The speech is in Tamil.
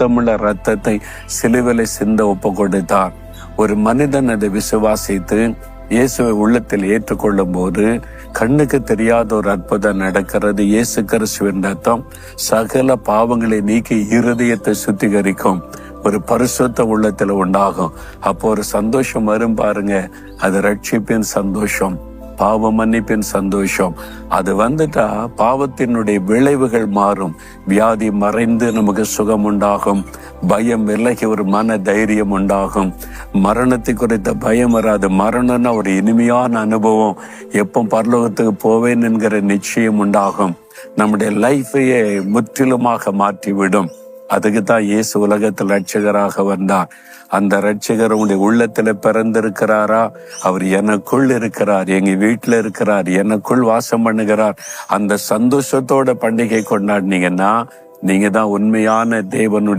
சுத்தமுள்ள ரத்தத்தை சிலுவிலை சிந்த ஒப்பு கொடுத்தார் ஒரு மனிதன் அதை விசுவாசித்து இயேசுவை உள்ளத்தில் ஏற்றுக்கொள்ளும் போது கண்ணுக்கு தெரியாத ஒரு அற்புதம் நடக்கிறது. இயேசு கிறிஸ்துவின் ரத்தம் சகல பாவங்களை நீக்கி இருதயத்தை சுத்திகரிக்கும் ஒரு பரிசுத்த உள்ளத்துல உண்டாகும். அப்போ ஒரு சந்தோஷம் வரும் பாருங்க. அது ரட்சிப்பின் சந்தோஷம். பாவ மன்னிப்பின் சந்தோஷம். அது வந்துட்டா பாவத்தினுடைய விளைவுகள் மாறும். வியாதி மறைந்து நமக்கு சுகம் உண்டாகும் பயம் விலகி ஒரு மன தைரியம் உண்டாகும். மரணத்தை குறித்த பயம் வராது. மரணம்னா ஒரு இனிமையான அனுபவம். எப்போ பரலோகத்துக்கு போவேன் என்கிற நிச்சயம் உண்டாகும். நம்முடைய லைஃபையே முற்றிலுமாக மாற்றிவிடும். அதுக்கு தான் இயேசு உலகத்தில் ரட்சகராக வந்தார். அந்த ரட்சகர் உங்களுடைய உள்ளத்துல பிறந்திருக்கிறாரா? அவர் எனக்குள் இருக்கிறார் எங்க வீட்டுல இருக்கிறார் எனக்குள் வாசம் பண்ணுகிறார். அந்த சந்தோஷத்தோட பண்டிகை கொண்டாடினீங்கன்னா நீங்க தான் உண்மையான தேவனுடைய